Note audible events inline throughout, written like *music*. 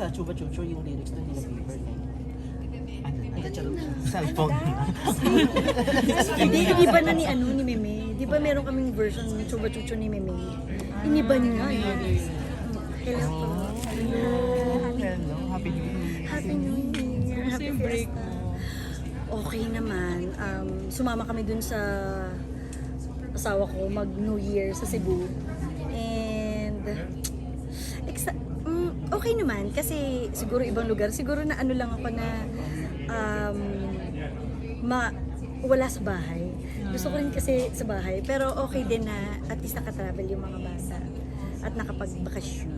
sa Chuba Chucho yung lyrics doon nila Bieber. eh. Ano na? Ay, charot. Cellphone. Hindi, iniba na ni ano ni Meme. Di ba meron kaming version ng Chuba Chucho ni Meme? Iniba niya. eh. Hello po. Hello. Happy new year. Happy New Year. Happy Fiesta. Okay naman. Um, sumama kami dun sa asawa ko mag New Year sa Cebu. And okay naman kasi siguro ibang lugar. Siguro na ano lang ako na um, ma wala sa bahay. Gusto ko rin kasi sa bahay. Pero okay din na at least nakatravel yung mga bata at nakapagbakasyon.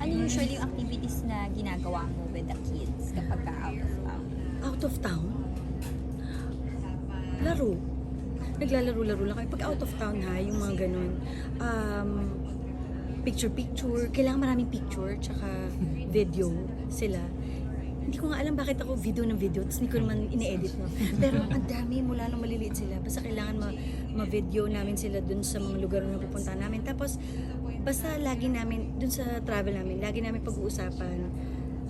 Ano usually yung activities na ginagawa mo with the kids kapag ka out of town? Out of town? Laro. Naglalaro-laro lang kami. Pag out of town ha, yung mga ganun. Um, picture-picture. Kailangan maraming picture, tsaka video sila. Hindi ko nga alam bakit ako video ng video, tapos hindi ko naman ine-edit no. Pero ang dami mula nung maliliit sila. Basta kailangan ma- ma-video namin sila dun sa mga lugar na pupunta namin. Tapos, basta lagi namin, dun sa travel namin, lagi namin pag-uusapan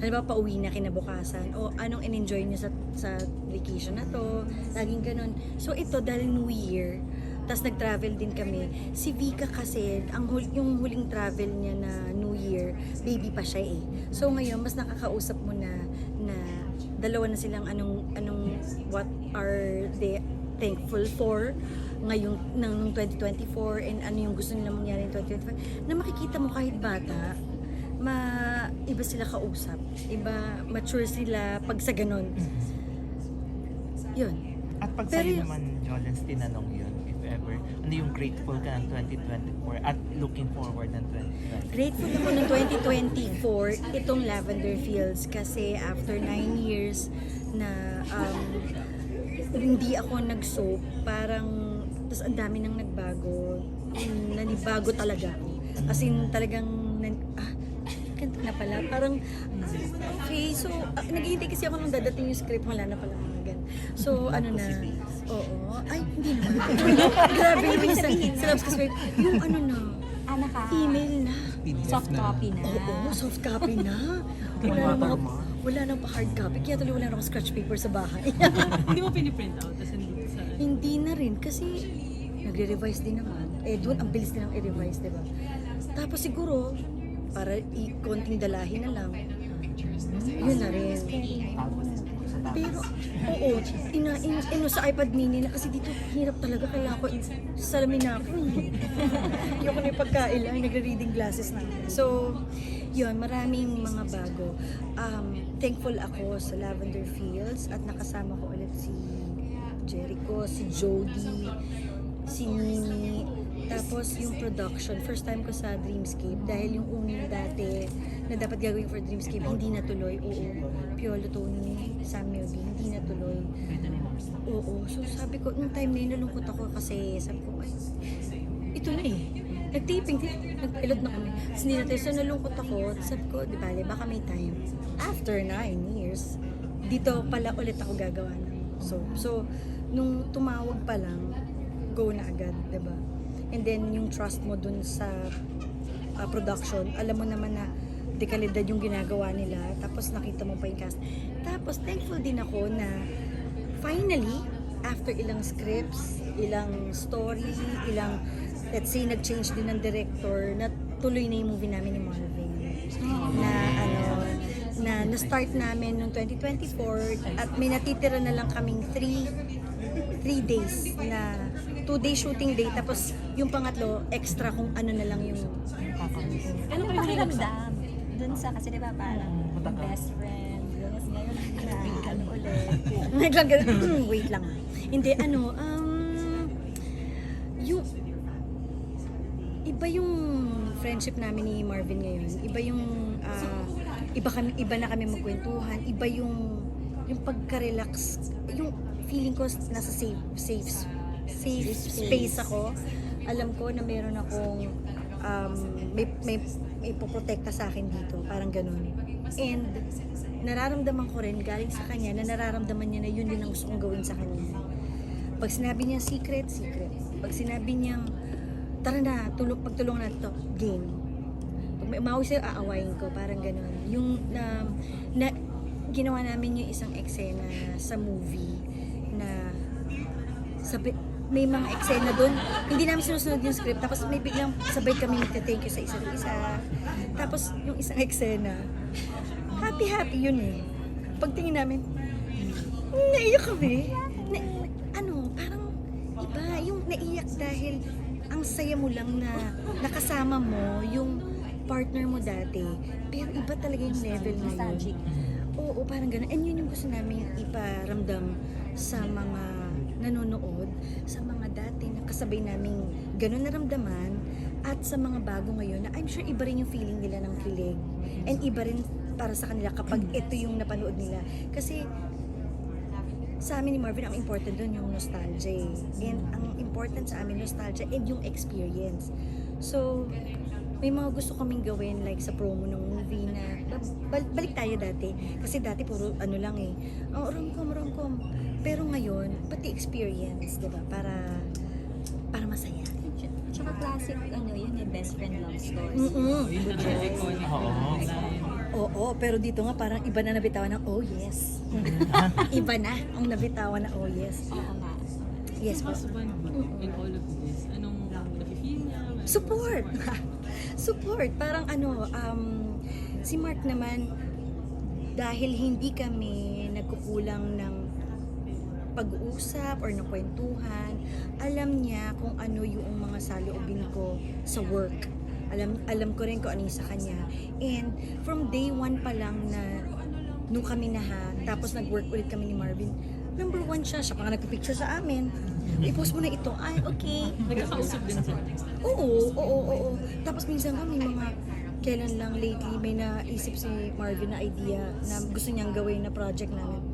halimbawa pauwi na kinabukasan o anong in-enjoy niyo sa, sa vacation na to laging ganun so ito dahil New Year tapos nag-travel din kami si Vika kasi ang hul- yung huling travel niya na New Year baby pa siya eh so ngayon mas nakakausap mo na na dalawa na silang anong anong what are they thankful for ngayong ng nung 2024 and ano yung gusto nila mangyari in 2025 na makikita mo kahit bata ma iba sila kausap. Iba mature sila pag sa ganun. Yun. At pag Pero sa'yo naman, Jolens, tinanong yun, ever, ano yung grateful ka ng 2024 at looking forward ng 2025? Grateful ako ng 2024 itong Lavender Fields kasi after 9 years na um, hindi ako nag-soap, parang tapos ang dami nang nagbago. Nanibago talaga ako. As in talagang na pala. Parang, ah, okay, so, ah, naghihintay kasi ako nung dadating yung script, wala na pala mga ganun. So, ano na, oo, ay, hindi naman. *laughs* Grabe yung minsan, sa Loves Kasi, yung ano na, Ah, naka email na. soft copy na. Oo, soft copy na. *laughs* Wala na mga, wala na pa hard copy. Kaya tuloy wala na akong scratch paper sa bahay. *laughs* Hindi mo piniprint out, tapos hindi sa... Hindi na rin kasi nagre-revise din naman. Eh, doon ang bilis nilang i-revise, di ba? Tapos siguro, para i- konting dalahin na lang, yun na rin. Pero, oo, ina, in, ino sa iPad mini na kasi dito hirap talaga kailangan ko salamin na ako. *laughs* Ayoko na yung pagkain lang, nagre-reading glasses na. So, yun, maraming mga bago. Um, thankful ako sa Lavender Fields at nakasama ko ulit si Jericho, si Jody, si Mimi, tapos yung production, first time ko sa Dreamscape dahil yung una dati na dapat gagawin for Dreamscape, hindi natuloy. Oo, Piolo Tony, Samuel B, hindi natuloy. Oo, so sabi ko, nung time na yun, nalungkot ako kasi sabi ko, ay, ito na eh. Nag-taping, nag-pilot na kami. Tapos hindi natin, so nalungkot ako. Sabi ko, di bale, baka may time. After nine years, dito pala ulit ako gagawa ng so So, nung tumawag pa lang, go na agad, ba? And then, yung trust mo dun sa uh, production, alam mo naman na dekalidad yung ginagawa nila. Tapos nakita mo pa yung cast. Tapos, thankful din ako na finally, after ilang scripts, ilang story, ilang, let's say, nag-change din ng director, na tuloy na yung movie namin ni Marvin. Na, ano, na na-start namin noong 2024 at may natitira na lang kaming 3 3 days na 2 day shooting day tapos yung pangatlo extra kung ano na lang yung Ano yung pakiramdam? Dun sa, kasi di ba parang ka. best friend, tapos ngayon na ano ulit. *laughs* Naglang ganun, wait lang. ah. Hindi, ano, um, yung, iba yung friendship namin ni Marvin ngayon. Iba yung, ah, iba, kami, iba na kami magkwentuhan. Iba yung, yung pagka-relax. Yung feeling ko nasa safe, safe, safe space ako. Alam ko na meron akong, um, may, may, may poprotekta sa akin dito. Parang ganun. And, nararamdaman ko rin galing sa kanya na nararamdaman niya na yun din ang gusto kong gawin sa kanya. Pag sinabi niya secret, secret. Pag sinabi niya, tara na, tulog, pagtulong na to, game. pag may umaway sa'yo, aawayin ko. Parang ganun. Yung na, na ginawa namin yung isang eksena sa movie na sabi, may mga eksena doon, hindi namin sinusunod yung script. Tapos may biglang sabay kami magte-thank you sa isa't isa. Tapos yung isang eksena, happy-happy yun eh. Pagtingin namin, naiyak kami. Na, ano, parang iba. Yung naiyak dahil ang saya mo lang na nakasama mo yung partner mo dati. Pero iba talaga yung level na yun. Oo, parang ganun. And yun yung gusto namin iparamdam sa mga nanonood, sa mga dati na kasabay naming ganun naramdaman, at sa mga bago ngayon na I'm sure iba rin yung feeling nila ng kilig. And iba rin para sa kanila kapag ito yung napanood nila. Kasi sa amin ni Marvin, ang important doon yung nostalgia eh. And ang important sa amin, nostalgia and yung experience. So, may mga gusto kaming gawin like sa promo ng movie na bal- balik tayo dati kasi dati puro ano lang eh oh, rom-com rom-com pero ngayon pati experience 'di ba para para masaya Tsaka classic, ano yun, eh, best friend love story. Mm-mm. Oo. Oo, pero dito nga parang iba na nabitawan ng oh yes. *laughs* iba na ang nabitawan na oh yes. Oo nga. Yes po. Yung husband in all of this, anong nafe-feel niya? Support! *laughs* Support! Parang ano, um, si Mark naman, dahil hindi kami nagkukulang ng pag-uusap or ng kwentuhan, alam niya kung ano yung mga saloobin ko sa work. Alam, alam ko rin kung ano yung sa kanya. And from day one pa lang na nung kami na ha, tapos nag-work ulit kami ni Marvin, number one siya. Siya pa nga nagpipicture sa amin. I-post mo na ito. Ay, okay. Nagkakausap din sila. Oo, oo, oo. Tapos minsan kami mga kailan lang lately may naisip si Marvin na idea na gusto niyang gawin na project namin.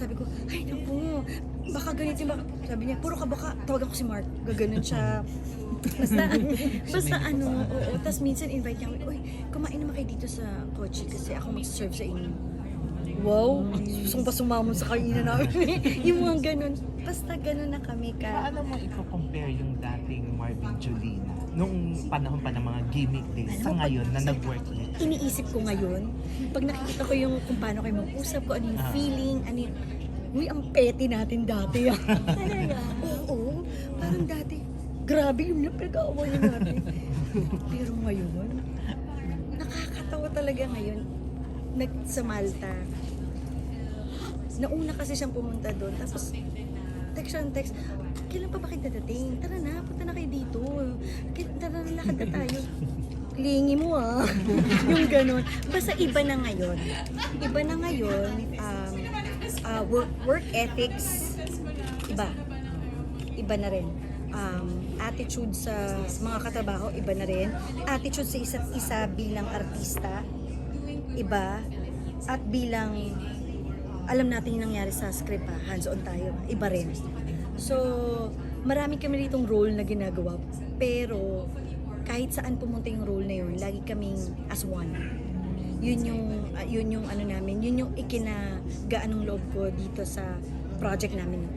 Sabi ko, ay naku, baka ganito baka. Sabi niya, puro ka baka, tawag ako si Mark. Gaganon siya. Basta, *laughs* basta ano, oo. Tapos minsan invite niya kami, uy, kumain naman kayo dito sa kotse kasi ako mag-serve sa inyo. Wow, gusto pa sumamon sa kainan namin. *laughs* yung mga ganun. Basta ganun na kami ka. Paano mo i-compare yung dating Marvin Jolina nung panahon pa ng mga gimmick days sa ngayon na nag-work? Iniisip ko ngayon, pag nakikita ko yung kung paano kayo mag-usap, kung ano yung Ah. feeling, ano yung, uy, ang petty natin dati. ah. *laughs* Talaga? Oo, parang dati, grabe yung napag-aawayan natin. Pero ngayon, nakakatawa talaga ngayon. Nag, sa Malta, nauna kasi siyang pumunta doon, tapos text siya ng text, kailan pa ba kayo dadating? Tara na, punta na kayo dito. Kaya- Tara na, lakad na tayo. *laughs* Lingi mo ah. *laughs* yung ganun. Basta iba na ngayon. Iba na ngayon. Um, uh, work, work ethics, iba. Iba na rin. Um, attitude sa mga katrabaho, iba na rin. Attitude sa isa't isa bilang artista, iba. At bilang alam natin yung nangyari sa script ha, hands-on tayo, iba rin. So, marami kami ditong role na ginagawa, pero kahit saan pumunta yung role na yun, lagi kaming as one. Yun yung, ah, yun yung ano namin, yun yung ikinagaan ng loob ko dito sa project namin na.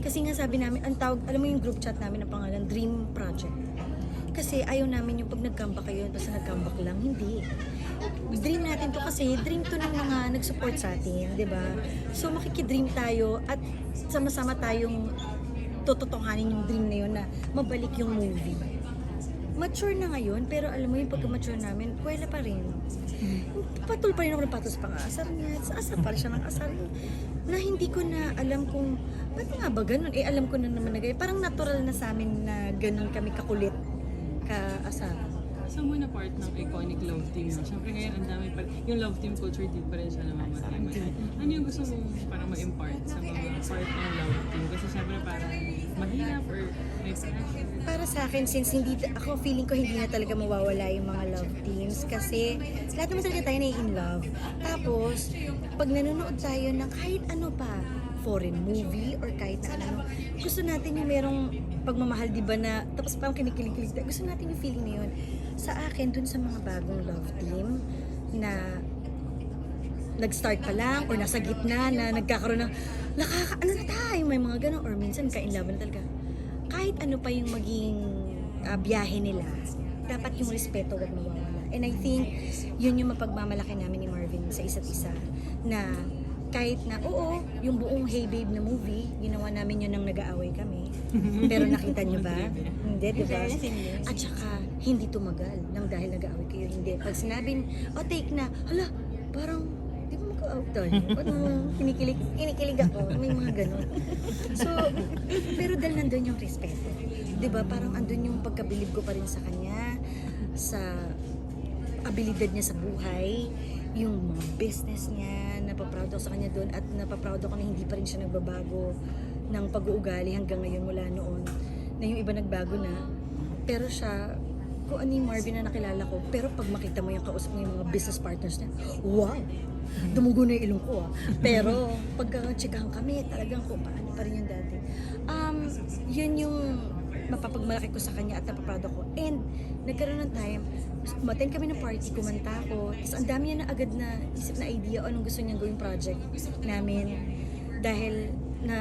Kasi nga sabi namin, ang tawag, alam mo yung group chat namin na pangalan, Dream Project. Kasi ayaw namin yung pag nag-comeback kayo, basta nag-comeback lang, hindi. Dream natin to kasi dream to ng mga nag-support sa atin, di ba? So makikidream tayo at sama-sama tayong tututuhanin yung dream na yun na mabalik yung movie. Mature na ngayon, pero alam mo yung pagka-mature namin, kwela pa rin. Patul pa rin ako ng patos pang asar niya. Sa asar pa rin siya ng asar. Na hindi ko na alam kung, ba't nga ba ganun? Eh alam ko na naman na ganyan. Parang natural na sa amin na ganun kami kakulit ka-asar. Sa muna part ng iconic love team mo, syempre ngayon ang dami pa, yung love team culture di pa rin siya namamatay. Ano yung gusto mo parang ma-impart sa mga part ng love team? Kasi syempre parang mahirap or may pressure. Para sa akin, since hindi, ako feeling ko hindi na talaga mawawala yung mga love teams kasi lahat naman talaga tayo na in love. Tapos, pag nanonood tayo ng kahit ano pa, foreign movie or kahit na ano, gusto natin yung merong pagmamahal, di ba na, tapos parang kinikilig-kilig. Gusto natin yung feeling na yun. Sa akin, dun sa mga bagong love team na nag-start pa lang or nasa gitna na nagkakaroon ng nakaka ano na tayo may mga ganun or minsan kainlaban talaga kahit ano pa yung maging ah, biyahe nila dapat yung respeto wag mawawala And I think yun yung mapagmamalaki namin ni Marvin sa isa't isa na kahit na, oo, yung buong Hey Babe na movie, ginawa namin yun nang nag-aaway kami. *laughs* Pero nakita niyo ba? Hindi, di ba? At saka, hindi tumagal nang dahil nag-aaway kayo. Hindi. Pag sinabing, oh, take na, hala, parang, mag-out tayo? Ano, kinikilig, kinikilig ako. May mga ganun. so, pero dahil nandun yung respeto. Di ba? Parang andun yung pagkabilib ko pa rin sa kanya, sa abilidad niya sa buhay, yung mga business niya, napaproud ako sa kanya doon at napaproud ako na hindi pa rin siya nagbabago ng pag-uugali hanggang ngayon mula noon na yung iba nagbago na pero siya kung ano yung Marvin na nakilala ko. Pero pag makita mo yung kausap yung mga business partners niya wow! Dumugo na yung ilong ko ah. Pero *laughs* pagka-chikahan kami talagang kung paano pa rin yung dati. Um, yun yung mapapagmalaki ko sa kanya at napaproud ako and nagkaroon ng time umattend kami ng party, kumanta ako. Tapos ang dami niya na agad na isip na idea o anong gusto niyang gawing project namin. Dahil na,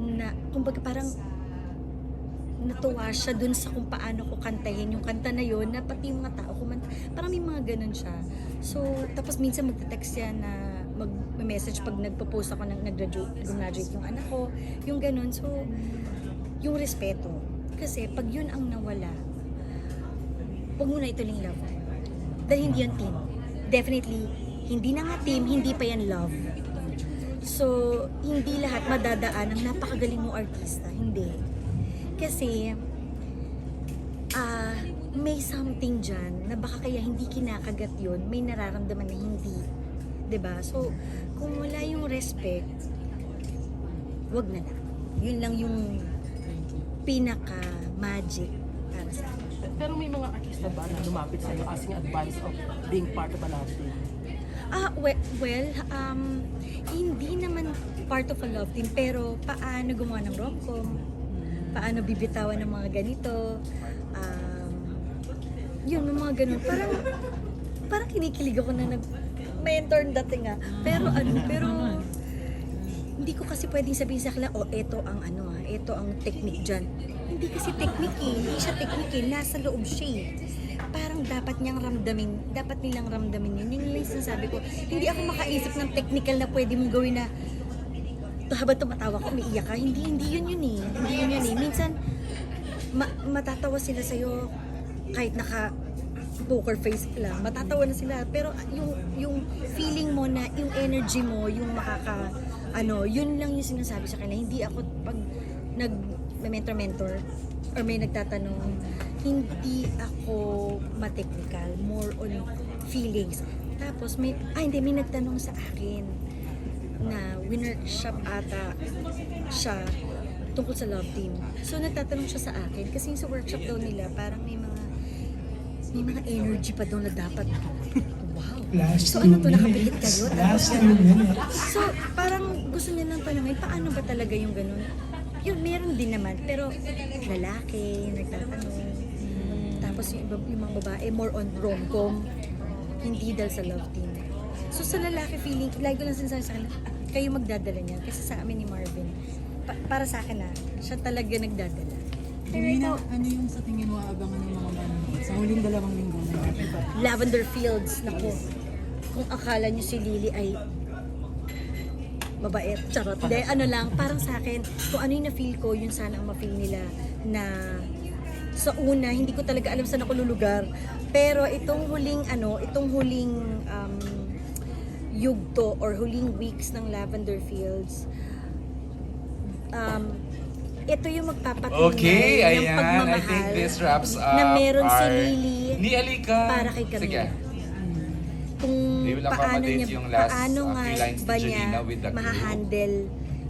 na kumbaga parang natuwa siya dun sa kung paano ko kantahin yung kanta na yon na pati yung mga tao kumanta. Parang may mga ganun siya. So, tapos minsan magte-text siya na mag-message pag nagpo-post ako ng nag-graduate, graduate yung anak ko, yung ganun. So, yung respeto. Kasi pag yun ang nawala, huwag mo na ituloy love. Dahil hindi yan team. Definitely, hindi na nga team, hindi pa yan love. So, hindi lahat madadaan ng napakagaling mo artista. Hindi. Kasi, ah, may something dyan na baka kaya hindi kinakagat yun, may nararamdaman na hindi. 'Di ba So, kung wala yung respect, wag na lang. Yun lang yung pinaka-magic para sa akin. Pero may mga artista ba na lumapit sa'yo asking advice of being part of a love team? Ah, well, well um, hindi naman part of a love team, pero paano gumawa ng rom-com, paano bibitawan ng mga ganito, um, yun, may mga ganun. Parang, parang kinikilig ako na nag mentor dating nga. Pero ano, pero hindi ko kasi pwedeng sabihin sa kanila, oh, eto ang ano ah, eto ang technique dyan. Hindi kasi technique eh, hindi siya technique eh, nasa loob siya eh. Parang dapat niyang ramdamin, dapat nilang ramdamin yun. Yun yung sinasabi ko. Hindi ako makaisip ng technical na pwede mong gawin na habang tumatawa ka, umiiyak ka. Hindi, hindi yun yun eh. Hindi yun yun eh. Minsan, ma- matatawa sila sa'yo kahit naka poker face lang, matatawa na sila. Pero yung, yung feeling mo na, yung energy mo, yung makaka, ano, yun lang yung sinasabi sa kanila. Hindi ako, pag nag mentor-mentor, or may nagtatanong, hindi ako ma-technical, more on feelings. Tapos may, ah hindi, may nagtanong sa akin na winner-shop ata siya tungkol sa love team. So nagtatanong siya sa akin kasi sa workshop daw nila parang may mga may mga energy pa daw na dapat *laughs* wow. Last So ano to nakapikit kayo? Last two minutes. So parang gusto niya nang tanongin paano ba talaga yung ganun? Yun, meron din naman. Pero lalaki, nagtatanong. Tapos yung, iba, yung mga babae, more on rom-com. Hindi dahil sa love team. So sa lalaki feeling, lagi ko lang sinasabi sa kanila, kayo magdadala niya. Kasi sa amin ni Marvin, pa- para sa akin na, siya talaga nagdadala. Nina, ano yung sa tingin mo abangan ng mga manonood sa huling dalawang linggo na? Lavender Fields, naku. Kung akala niyo si Lily ay mabait, charot. Hindi, ano lang, parang sa akin, kung ano yung na-feel ko, yun sana ang ma-feel nila na sa una, hindi ko talaga alam saan ako lulugar. Pero itong huling, ano, itong huling um, yugto or huling weeks ng Lavender Fields, um, ito yung magpapatunay Okay, ng ayan. pagmamahal I think this wraps up na meron si our- Lily Ni Alika. para kay Camila. Sige. Kung paano niya, yung last, paano uh, nga ba niya mahahandle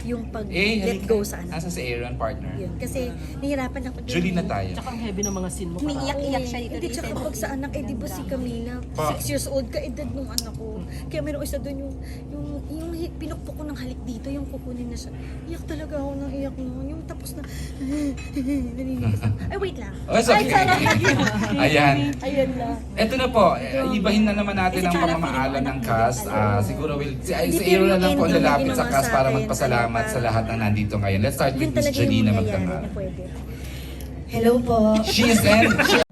yung pag Eh, let Alika. go sa anak. Asa si Aaron, partner? Yun. Kasi nahirapan ako. dun Julie na eh. tayo. Tsaka ang heavy ng mga scene mo. Umiiyak. Iyak siya dito, Hindi, dito. tsaka pag sa anak, eh di ba si Camila, Pa. 6 years old ka, edad nung anak ko. Kaya meron isa doon yung, yung, yung hi- pinukpok ko ng halik dito, yung kukunin na siya. Iyak talaga ako ng iyak no. Yung tapos na. Ay, wait lang. Oh, it's okay. *laughs* Ayan. Ayun lang. Eto na po, eh, ibahin na naman natin ang Kasi pamamaalam ng cast. Ah, siguro will, si, si Aaron na lang po na lalapit sa cast para magpasalamat ano sa lahat ng nandito ngayon. Let's start with Miss talaga yung Jolina nangyayari Magdangal. na pwede. Hello po. She is in. *laughs*